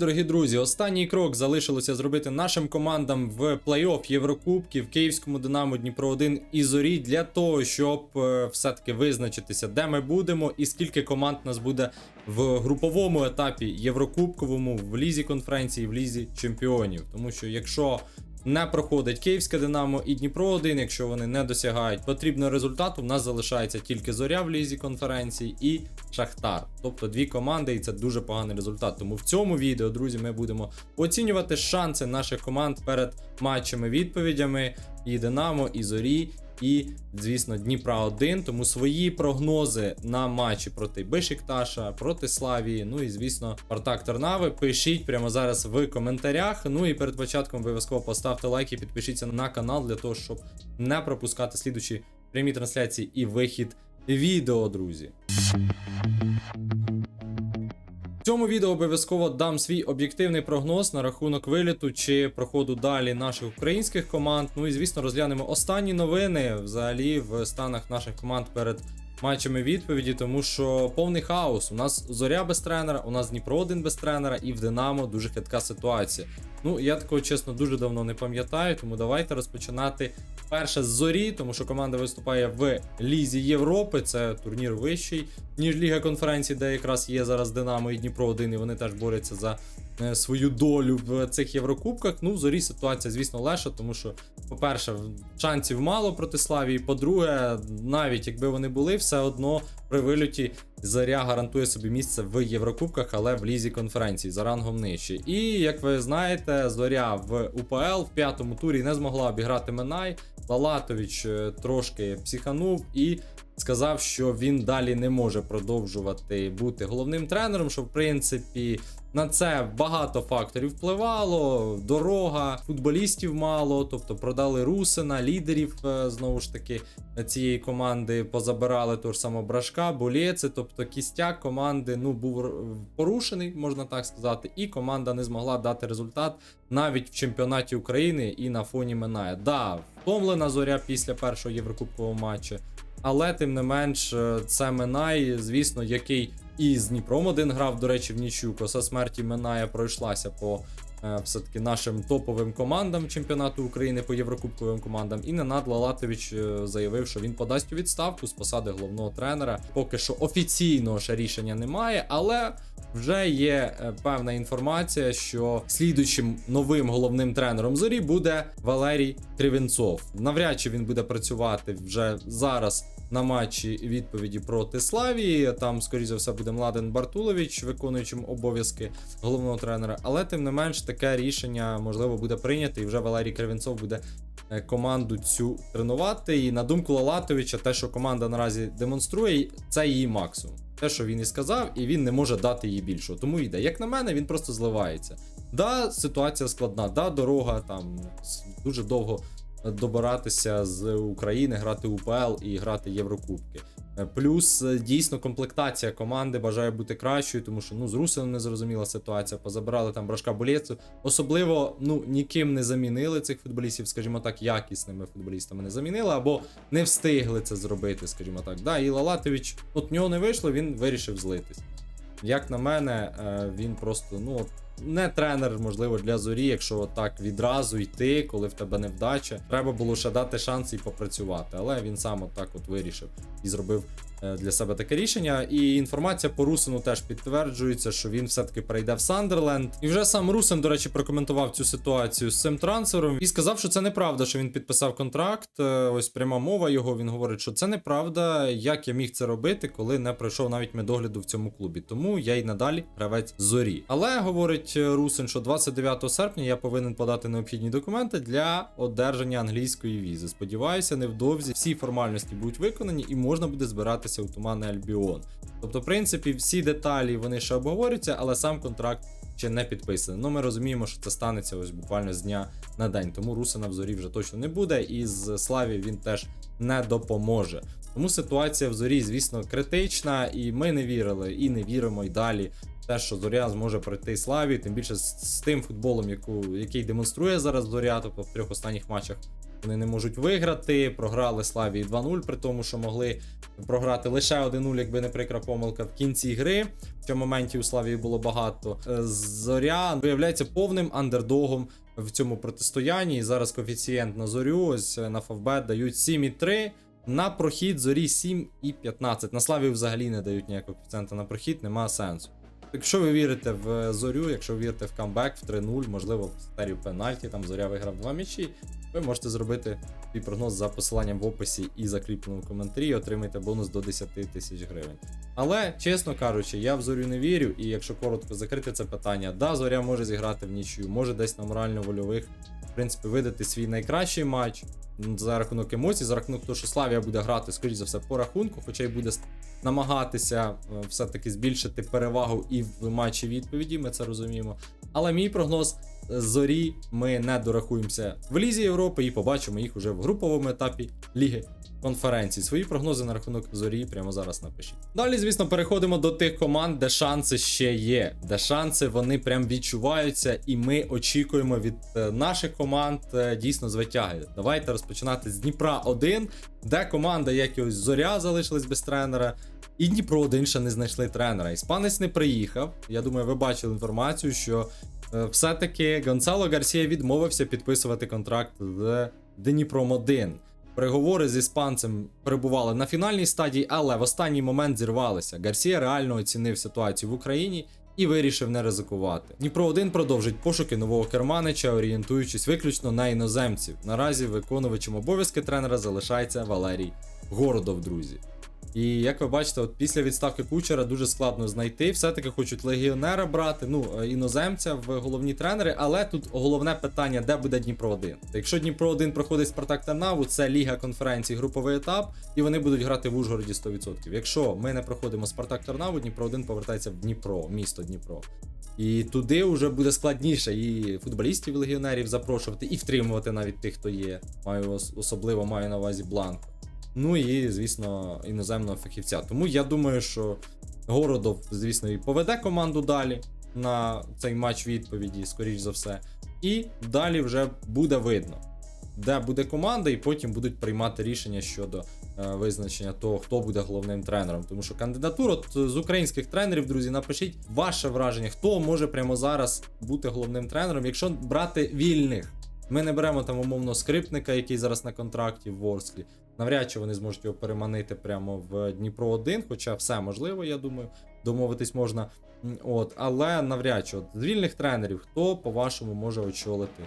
дорогі друзі. Останній крок залишилося зробити нашим командам в плей-офф Єврокубків Київському Динамо Дніпро 1 і Зорі для того, щоб е, все-таки визначитися, де ми будемо і скільки команд нас буде в груповому етапі Єврокубковому, в лізі конференції, в лізі чемпіонів. Тому що якщо не проходить Київське Динамо і Дніпро 1, якщо вони не досягають потрібного результату, в нас залишається тільки Зоря в лізі конференції і Шахтар. Тобто дві команди, і це дуже поганий результат. Тому в цьому відео, друзі, ми будемо оцінювати шанси наших команд перед матчами відповідями і Динамо, і Зорі. І, звісно, Дніпра 1. Тому свої прогнози на матчі проти Бешикташа, проти Славії. Ну і звісно, Спартак Тернави. Пишіть прямо зараз в коментарях. Ну і перед початком обов'язково поставте лайк і підпишіться на канал для того, щоб не пропускати слідучі прямі трансляції і вихід відео, друзі. В цьому відео обов'язково дам свій об'єктивний прогноз на рахунок виліту чи проходу далі наших українських команд. Ну і звісно, розглянемо останні новини взагалі в станах наших команд перед матчами відповіді, тому що повний хаос. У нас зоря без тренера, у нас Дніпро один без тренера, і в Динамо дуже хитка ситуація. Ну, я такого чесно дуже давно не пам'ятаю, тому давайте розпочинати перше з зорі, тому що команда виступає в Лізі Європи. Це турнір вищий, ніж Ліга конференцій, де якраз є зараз Динамо і Дніпро 1, і вони теж борються за свою долю в цих Єврокубках. Ну, в зорі ситуація, звісно, леша, тому що, по-перше, шансів мало проти Славії. По-друге, навіть якби вони були, все одно при вильоті Заря гарантує собі місце в Єврокубках, але в лізі конференції за рангом нижче. І як ви знаєте, Зоря в УПЛ в п'ятому турі не змогла обіграти Минай. Лалатович е, трошки психанув і сказав, що він далі не може продовжувати бути головним тренером. Що в принципі на це багато факторів впливало. Дорога, футболістів мало, тобто продали Русина, лідерів е, знову ж таки цієї команди позабирали того ж самого Брашка, Болєци, тобто кістяк команди ну був порушений, можна так сказати, і команда не змогла дати результат навіть в чемпіонаті України і на фоні Минає. Да, втомлена зоря після першого єврокубкового матчу. Але тим не менш, е, це Минай, звісно, який і з Дніпром один грав, до речі, в нічю. Коса смерті Минає пройшлася по е, все-таки нашим топовим командам чемпіонату України по єврокубковим командам. І Ненад Лалатович е, заявив, що він подасть у відставку з посади головного тренера. Поки що офіційного ще рішення немає, але вже є е, певна інформація, що слідуючим новим головним тренером зорі буде Валерій Кривенцов. Навряд чи він буде працювати вже зараз на матчі відповіді проти Славії. Там, скоріше за все, буде Младен Бартулович, виконуючим обов'язки головного тренера. Але тим не менш, таке рішення можливо буде прийнято, і вже Валерій Кривенцов буде е, команду цю тренувати. І на думку Лалатовича, те, що команда наразі демонструє, це її максимум. Те, що він і сказав, і він не може дати їй більшого. Тому йде. Як на мене, він просто зливається. Да, ситуація складна, да, дорога там дуже довго добиратися з України, грати УПЛ і грати Єврокубки. Е, Плюс е, дійсно комплектація команди бажає бути кращою, тому що ну з Русином незрозуміла ситуація. Позабирали там Брашка Болєцу. Особливо ну ніким не замінили цих футболістів, скажімо так, якісними футболістами не замінили або не встигли це зробити, скажімо так. Да, і Лалатович, от нього не вийшло, він вирішив злитись. Як на мене, е, він просто ну не тренер, можливо, для зорі, якщо так відразу йти, коли в тебе невдача. Треба було ще дати шанс і попрацювати. Але він сам отак от вирішив і зробив для себе таке рішення. І інформація по Русину теж підтверджується, що він все-таки перейде в Сандерленд. І вже сам Русин, до речі, прокоментував цю ситуацію з цим трансфером і сказав, що це неправда, що він підписав контракт. Е, Ось пряма мова його. Він говорить, що це неправда. Як я міг це робити, коли не пройшов навіть медогляду в цьому клубі. Тому я й надалі гравець зорі. Але говорить Русин, що 29 серпня я повинен подати необхідні документи для одержання англійської візи. Сподіваюся, невдовзі всі формальності будуть виконані і можна буде збиратися у Туманний Альбіон. Тобто, в принципі, всі деталі вони ще обговорюються, але сам контракт ще не підписаний. Ну, ми розуміємо, що це станеться ось буквально з дня на день. Тому Русина в зорі вже точно не буде, і з Славі він теж не допоможе. Тому ситуація в зорі, звісно, критична, і ми не вірили, і не віримо й далі. Те, що зоря зможе пройти славі, тим більше з, з тим футболом, яку, який демонструє зараз зоря, тобто в трьох останніх матчах вони не можуть виграти. Програли Славії 2-0, при тому, що могли програти лише 1-0, якби не прикра помилка в кінці гри. Що моментів у Славії було багато. Е, Зоря виявляється повним андердогом в цьому протистоянні. І зараз коефіцієнт на зорю ось е, на Фавбет дають 7,3. На прохід зорі 7,15. На славі взагалі не дають ніякого коефіцієнта на прохід, немає сенсу. Якщо ви вірите в зорю, якщо ви вірите в камбек в 3-0, можливо, в серію пенальті, там зоря виграв два м'ячі, ви можете зробити свій прогноз за посиланням в описі і закріпленому коментарі, і отримаєте бонус до 10 тисяч гривень. Але, чесно кажучи, я в зорю не вірю, і якщо коротко закрити це питання, да, зоря може зіграти в нічю, може десь на морально-вольових, в принципі, видати свій найкращий матч за рахунок емоцій, за рахунок того, що Славія буде грати, скоріш за все, по рахунку, хоча й буде намагатися е, все-таки збільшити перевагу і в матчі відповіді, ми це розуміємо. Але мій прогноз зорі ми не дорахуємося в Лізі Європи і побачимо їх уже в груповому етапі Ліги конференції. Свої прогнози на рахунок зорі прямо зараз напишіть. Далі, звісно, переходимо до тих команд, де шанси ще є, де шанси вони прям відчуваються, і ми очікуємо від е, наших команд е, дійсно звитяги. Давайте розпочинати з Дніпра 1, де команда, як і ось зоря, залишилась без тренера. І Дніпро 1 ще не знайшли тренера. Іспанець не приїхав. Я думаю, ви бачили інформацію, що все-таки Гонсало Гарсія відмовився підписувати контракт з Дніпром 1. Переговори з іспанцем перебували на фінальній стадії, але в останній момент зірвалися. Гарсія реально оцінив ситуацію в Україні і вирішив не ризикувати. Дніпро 1 продовжить пошуки нового керманича, орієнтуючись виключно на іноземців. Наразі виконувачем обов'язки тренера залишається Валерій Городов, друзі. І як ви бачите, от після відставки кучера дуже складно знайти. Все-таки хочуть легіонера брати, ну е, іноземця в головні тренери. Але тут головне питання, де буде Дніпро 1 Якщо Дніпро 1 проходить Спартак Тернаву, це Ліга конференцій, груповий етап, і вони будуть грати в Ужгороді 100%. Якщо ми не проходимо Спартак Тернаву, Дніпро 1 повертається в Дніпро, місто Дніпро. І туди вже буде складніше і футболістів легіонерів запрошувати, і втримувати навіть тих, хто є. Маю особливо маю на увазі Бланко. Ну і, звісно, іноземного фахівця. Тому я думаю, що Городов, звісно, і поведе команду далі на цей матч відповіді, скоріш за все. І далі вже буде видно, де буде команда, і потім будуть приймати рішення щодо е, визначення того, хто буде головним тренером. Тому що кандидатур з українських тренерів, друзі, напишіть ваше враження, хто може прямо зараз бути головним тренером, якщо брати вільних. Ми не беремо там умовно скрипника, який зараз на контракті в Ворсклі. Навряд чи вони зможуть його переманити прямо в Дніпро 1, хоча все можливо, я думаю, домовитись можна. От, але навряд чи от, з вільних тренерів, хто по-вашому може очолити?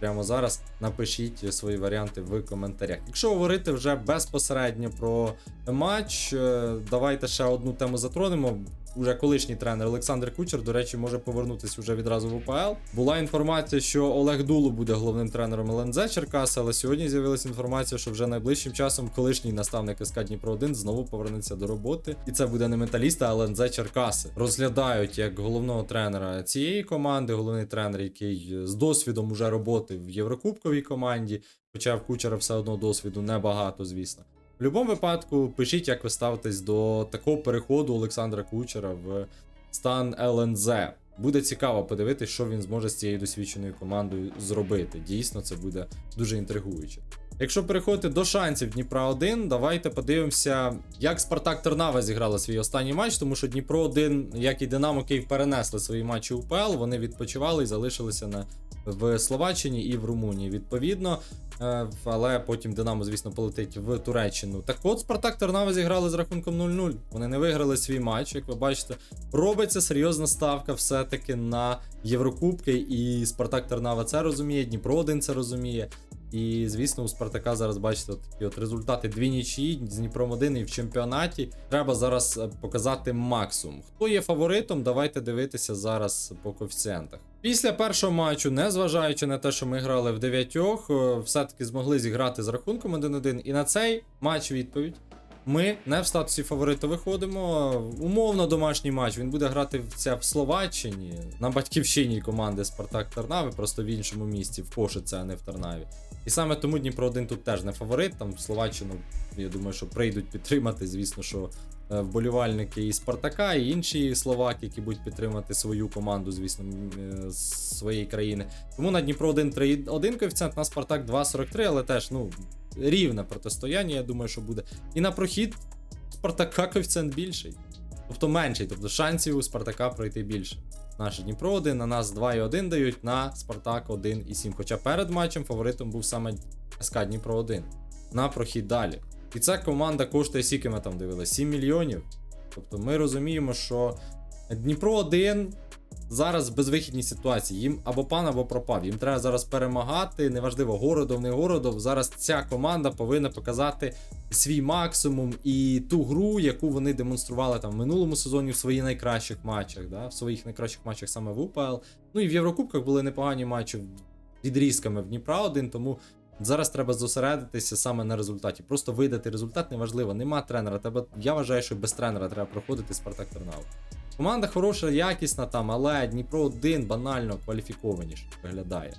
Прямо зараз напишіть свої варіанти в коментарях. Якщо говорити вже безпосередньо про матч, е, давайте ще одну тему затронемо. Уже колишній тренер Олександр Кучер, до речі, може повернутися вже відразу в УПЛ. Була інформація, що Олег Дулу буде головним тренером ЛНЗ Черкаса, але сьогодні з'явилася інформація, що вже найближчим часом колишній наставник СК Дніпро 1 знову повернеться до роботи. І це буде не металіста, а ЛНЗ Черкаси. Розглядають як головного тренера цієї команди, головний тренер, який з досвідом уже роботи в Єврокубковій команді. Хоча в Кучера все одно досвіду небагато, звісно. В будь-якому випадку пишіть, як ви ставитесь до такого переходу Олександра Кучера в стан ЛНЗ. Буде цікаво подивитися, що він зможе з цією досвідченою командою зробити. Дійсно, це буде дуже інтригуюче. Якщо переходити до шансів Дніпра 1, давайте подивимося, як Спартак Тернава зіграла свій останній матч, тому що Дніпро 1, як і Динамо Київ, перенесли свої матчі УПЛ, вони відпочивали і залишилися на в Словаччині і в Румунії. Відповідно, але потім Динамо, звісно, полетить в Туреччину. Так от Спартак Тернава зіграли з рахунком 0-0. Вони не виграли свій матч, як ви бачите. Робиться серйозна ставка все-таки на Єврокубки, і Спартак Тернава це розуміє, Дніпро 1 це розуміє. І, звісно, у Спартака зараз бачите такі от результати дві нічі з Дніпром 1 і в чемпіонаті. Треба зараз е, показати максимум. Хто є фаворитом, давайте дивитися зараз по коефіцієнтах. Після першого матчу, незважаючи на те, що ми грали в дев'ятьох, е, все-таки змогли зіграти з рахунком 1-1. І на цей матч відповідь. Ми не в статусі фаворита виходимо. Умовно домашній матч. Він буде грати в в Словаччині на батьківщині команди Спартак Тарнави, просто в іншому місті, в Кошице, а не в Тарнаві. І саме тому Дніпро 1 тут теж не фаворит. Там в Словаччину, я думаю, що прийдуть підтримати. Звісно, що вболівальники і Спартака, і інші словаки, які будуть підтримати свою команду, звісно, е, з своєї країни. Тому на Дніпро 1 3,1 коефіцієнт, на Спартак 2,43, але теж ну, рівне протистояння, я думаю, що буде. І на прохід Спартака коефіцієнт більший. Тобто менший, тобто шансів у Спартака пройти більше. Наш Дніпро 1, на нас 2,1 дають, на Спартак 1,7. Хоча перед матчем фаворитом був саме СК Дніпро 1 на прохід далі. І ця команда коштує, скільки ми там дивилися? 7 мільйонів. Тобто ми розуміємо, що Дніпро 1 зараз в безвихідній ситуації. Їм або пан, або пропав. Їм треба зараз перемагати. Неважливо, городов, не городов. Зараз ця команда повинна показати свій максимум і ту гру, яку вони демонстрували там в минулому сезоні в своїх найкращих матчах, да? в своїх найкращих матчах саме в УПЛ. Ну і в Єврокубках були непогані матчі відрізками в Дніпра 1, тому. Зараз треба зосередитися саме на результаті. Просто видати результат неважливо. Нема тренера. Тебе я вважаю, що без тренера треба проходити Спартак Тернау. Команда хороша, якісна там, але Дніпро 1 банально кваліфікованіше виглядає.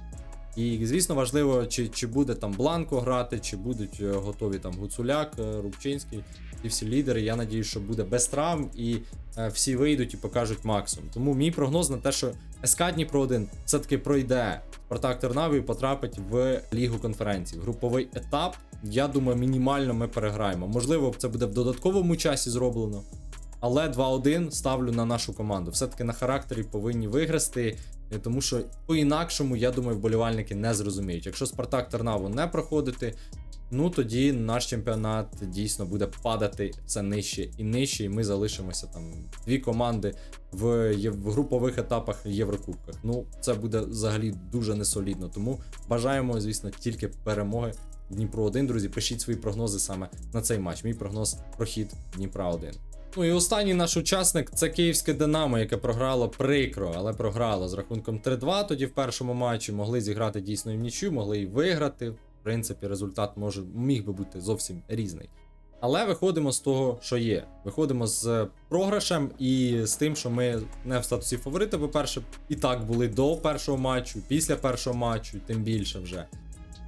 І, звісно, важливо, чи, чи буде там Бланко грати, чи будуть е, готові там Гуцуляк, е, Рубчинський і всі лідери. Я надію, що буде без травм і е, всі вийдуть і покажуть максимум. Тому мій прогноз на те, що СК Дніпро 1 все-таки пройде Спартак Тернаві і потрапить в Лігу конференцій. Груповий етап. Я думаю, мінімально ми переграємо. Можливо, це буде в додатковому часі зроблено. Але 2-1 ставлю на нашу команду. Все-таки на характері повинні виграти, е, тому що по-інакшому, я думаю, вболівальники не зрозуміють. Якщо Спартак Тернаву не проходити, ну тоді наш чемпіонат дійсно буде падати все нижче і нижче, і ми залишимося там дві команди в, в групових етапах Єврокубках. Ну, це буде взагалі дуже несолідно. Тому бажаємо, звісно, тільки перемоги. Дніпро 1, друзі, пишіть свої прогнози саме на цей матч. Мій прогноз прохід Дніпра 1. Ну і останній наш учасник це київське Динамо, яке програло прикро, але програло з рахунком 3-2. Тоді в першому матчі могли зіграти дійсно і в нічю, могли і виграти. В принципі, результат може міг би бути зовсім різний. Але виходимо з того, що є. Виходимо з програшем і з тим, що ми не в статусі фаворита, по-перше, і так були до першого матчу, після першого матчу, тим більше вже.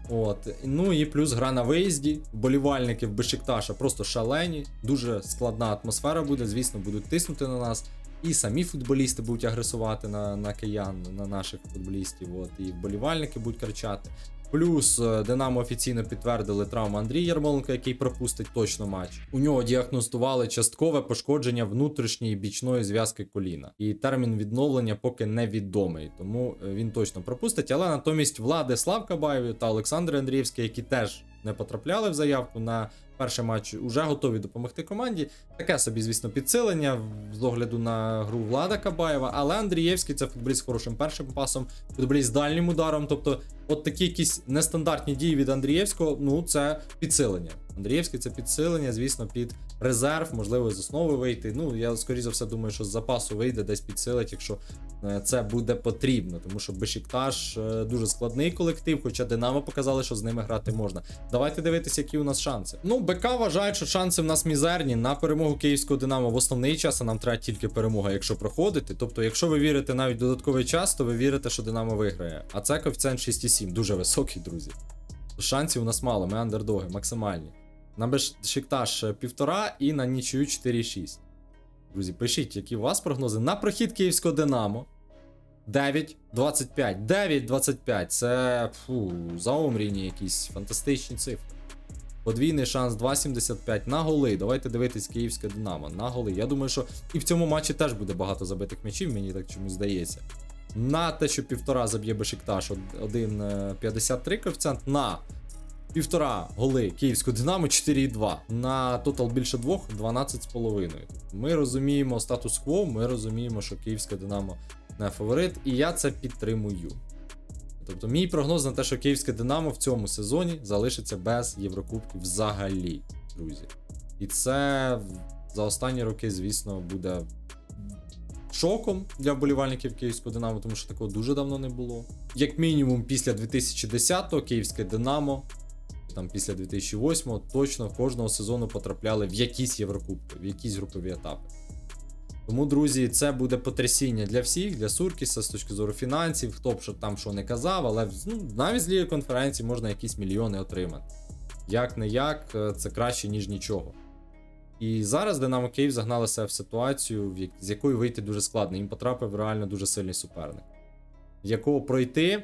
От, ну і плюс гра на виїзді. Болівальники в Бешикташа просто шалені. Дуже складна атмосфера буде. Звісно, будуть тиснути на нас. І самі футболісти будуть агресувати на, на киян, на наших футболістів. От, і вболівальники будуть кричати. Плюс е, Динамо офіційно підтвердили травму Андрія Ярмоленка, який пропустить точно матч. У нього діагностували часткове пошкодження внутрішньої бічної зв'язки коліна. І термін відновлення поки невідомий, тому е, він точно пропустить. Але натомість Владислав Кабаєв та Олександр Андріївський, які теж не потрапляли в заявку на перший матч, уже готові допомогти команді. Таке собі, звісно, підсилення з огляду на гру Влада Кабаєва. Але Андрієвський це футболіст з хорошим першим пасом, футболіст з дальнім ударом. Тобто, от такі якісь нестандартні дії від Андрієвського, ну це підсилення. Андрієвський це підсилення, звісно, під резерв, можливо, з основи вийти. Ну, я скоріше за все думаю, що з запасу вийде десь підсилить, якщо е, це буде потрібно. Тому що Бешикташ е, дуже складний колектив, хоча Динамо показали, що з ними грати можна. Давайте дивитися, які у нас шанси. Ну, БК вважають, що шанси в нас мізерні на перемогу київського Динамо в основний час, а нам треба тільки перемога, якщо проходити. Тобто, якщо ви вірите навіть додатковий час, то ви вірите, що Динамо виграє. А це коефіцієнт 6,7, дуже високий, друзі. Шансів у нас мало, ми андердоги, максимальні. На Бешикташ півтора і на нічию 4,6. Друзі, пишіть, які у вас прогнози. На прохід київського Динамо. 9,25. 9,25. Це фу, заомрійні якісь фантастичні цифри. Подвійний шанс 2,75 на голи. Давайте дивитись київське Динамо. На голи. Я думаю, що і в цьому матчі теж буде багато забитих м'ячів, мені так чомусь здається. На те, що півтора заб'є Бешикташ 1,53 коефіцієнт. На півтора голи київського Динамо 4,2. На тотал більше двох 12,5. Ми розуміємо статус-кво, ми розуміємо, що київське Динамо не фаворит, і я це підтримую. Тобто, мій прогноз на те, що київське Динамо в цьому сезоні залишиться без Єврокубків взагалі, друзі. І це за останні роки, звісно, буде шоком для вболівальників київського Динамо, тому що такого дуже давно не було. Як мінімум, після 2010-го київське Динамо, там після 2008-го, точно кожного сезону потрапляли в якісь Єврокубки, в якісь групові етапи. Тому, друзі, це буде потрясіння для всіх, для Суркіса з точки зору фінансів, хто б що там що не казав, але ну, навіть з ліги конференції можна якісь мільйони отримати. Як не як, е, це краще, ніж нічого. І зараз Динамо Київ загналися в ситуацію, з якої вийти дуже складно. Їм потрапив реально дуже сильний суперник, якого пройти,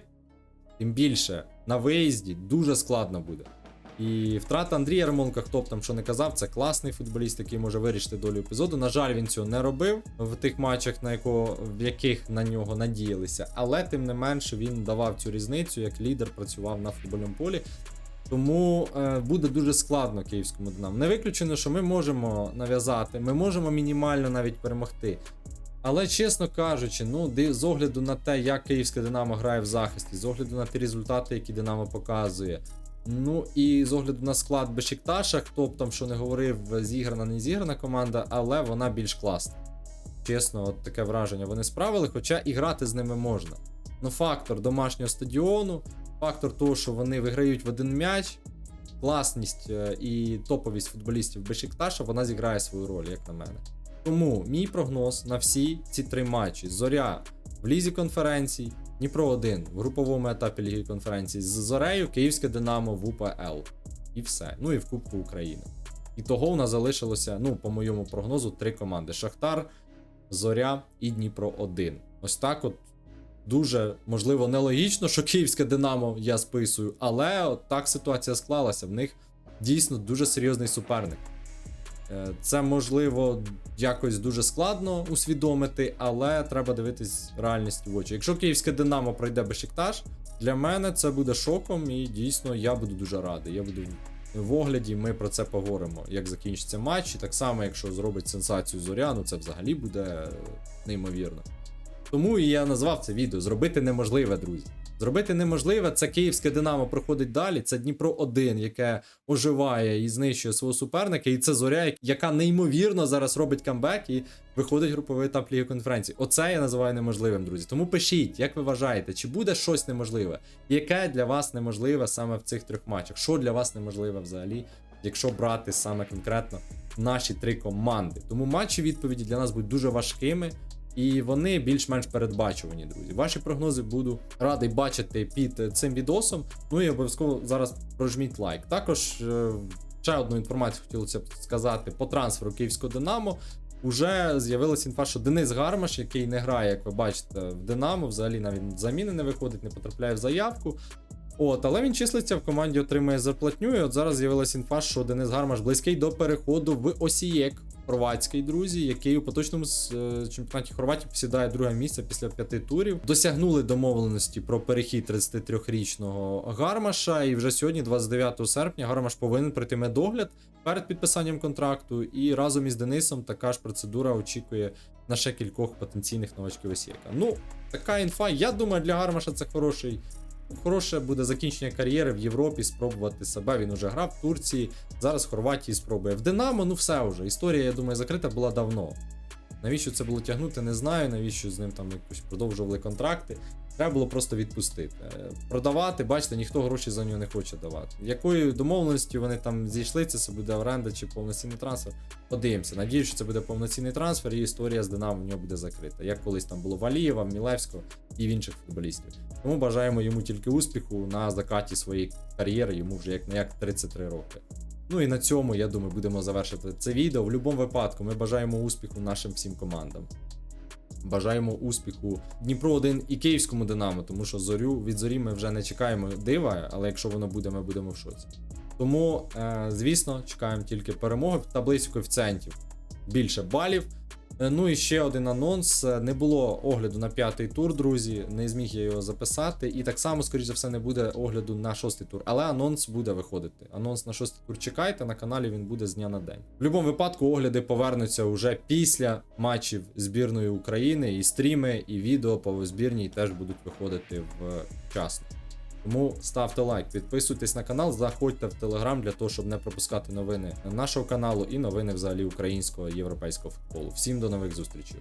тим більше на виїзді дуже складно буде. І втрата Андрія Ярмоленка, хто б там що не казав, це класний футболіст, який може вирішити долю епізоду. На жаль, він цього не робив в тих матчах, на якого, в яких на нього надіялися. Але тим не менше він давав цю різницю, як лідер працював на футбольному полі. Тому е, буде дуже складно київському Динамо. Не виключено, що ми можемо нав'язати, ми можемо мінімально навіть перемогти. Але чесно кажучи, ну з огляду на те, як київське Динамо грає в захисті, з огляду на ті результати, які Динамо показує. Ну і з огляду на склад Бешикташа, хто б там що не говорив, зіграна, не зіграна команда, але вона більш класна. Чесно, от таке враження вони справили, хоча і грати з ними можна. Ну, фактор домашнього стадіону, фактор того, що вони виграють в один м'яч, класність е, і топовість футболістів Бешикташа, вона зіграє свою роль, як на мене. Тому мій прогноз на всі ці три матчі: Зоря в лізі конференцій, Дніпро 1 в груповому етапі Ліги конференцій з Зорею, Київське Динамо в УПЛ. І все. Ну і в Кубку України. І того у нас залишилося, ну, по моєму прогнозу, три команди: Шахтар, Зоря і Дніпро 1. Ось так от. Дуже можливо нелогічно, що київське Динамо я списую, але от так ситуація склалася. В них дійсно дуже серйозний суперник. Е, Це можливо якось дуже складно усвідомити, але треба дивитись реальність в очі. Якщо київське Динамо пройде Бешикташ, для мене це буде шоком, і дійсно я буду дуже радий. Я буду в огляді, ми про це поговоримо, як закінчиться матч. І так само, якщо зробить сенсацію Зоряну, це взагалі буде неймовірно. Тому і я назвав це відео Зробити неможливе, друзі. Зробити неможливе це київське Динамо проходить далі. Це Дніпро 1 яке оживає і знищує свого суперника. І це зоря, яка неймовірно зараз робить камбек і виходить груповий етап Ліги конференції. Оце я називаю неможливим, друзі. Тому пишіть, як ви вважаєте, чи буде щось неможливе? Яке для вас неможливе саме в цих трьох матчах? Що для вас неможливе взагалі, якщо брати саме конкретно наші три команди? Тому матчі відповіді для нас будуть дуже важкими. І вони більш-менш передбачувані, друзі. Ваші прогнози буду радий бачити під цим відосом. Ну і обов'язково зараз прожміть лайк. Також е, ще одну інформацію хотілося б сказати по трансферу Київського Динамо. Уже з'явилася інфа, що Денис Гармаш, який не грає, як ви бачите, в Динамо, взагалі навіть заміни не виходить, не потрапляє в заявку. От, але він числиться в команді, отримує зарплатню. І от зараз з'явилася інфа, що Денис Гармаш близький до переходу в Осієк. Хорватський друзі, який у поточному е, чемпіонаті Хорватії посідає друге місце після п'яти турів. Досягнули домовленості про перехід 33-річного Гармаша. І вже сьогодні, 29 серпня, Гармаш повинен пройти медогляд перед підписанням контракту. І разом із Денисом така ж процедура очікує на ще кількох потенційних новачків Осіяка. Ну, така інфа. Я думаю, для Гармаша це хороший. Хороше буде закінчення кар'єри в Європі, спробувати себе. Він уже грав в Турції, зараз в Хорватії спробує. В Динамо, ну все вже. Історія, я думаю, закрита була давно. Навіщо це було тягнути, не знаю. Навіщо з ним там якось продовжували контракти. Треба було просто відпустити. Е, Продавати, бачите, ніхто гроші за нього не хоче давати. Якою домовленістю вони там зійшли, це буде оренда чи повноцінний трансфер. Подивимося. Надіюсь, що це буде повноцінний трансфер, і історія з Динамо в нього буде закрита. Як колись там було в Алієва, Мілевського і в інших футболістів. Тому бажаємо йому тільки успіху на закаті своєї кар'єри, йому вже як не як 33 роки. Ну і на цьому, я думаю, будемо завершити це відео. В будь-якому випадку ми бажаємо успіху нашим всім командам. Бажаємо успіху Дніпро 1 і Київському Динамо, тому що зорю від зорі ми вже не чекаємо дива, але якщо воно буде, ми будемо в шоці. Тому, е, звісно, чекаємо тільки перемоги в таблиці коефіцієнтів. Більше балів. Е, Ну і ще один анонс. Е, Не було огляду на п'ятий тур, друзі. Не зміг я його записати. І так само, скоріш за все, не буде огляду на шостий тур. Але анонс буде виходити. Анонс на шостий тур чекайте, на каналі він буде з дня на день. В будь-якому випадку огляди повернуться уже після матчів збірної України. І стріми, і відео по збірній теж будуть виходити вчасно. Тому ставте лайк, підписуйтесь на канал, заходьте в телеграм для того, щоб не пропускати новини нашого каналу і новини взагалі українського європейського футболу. Всім до нових зустрічей.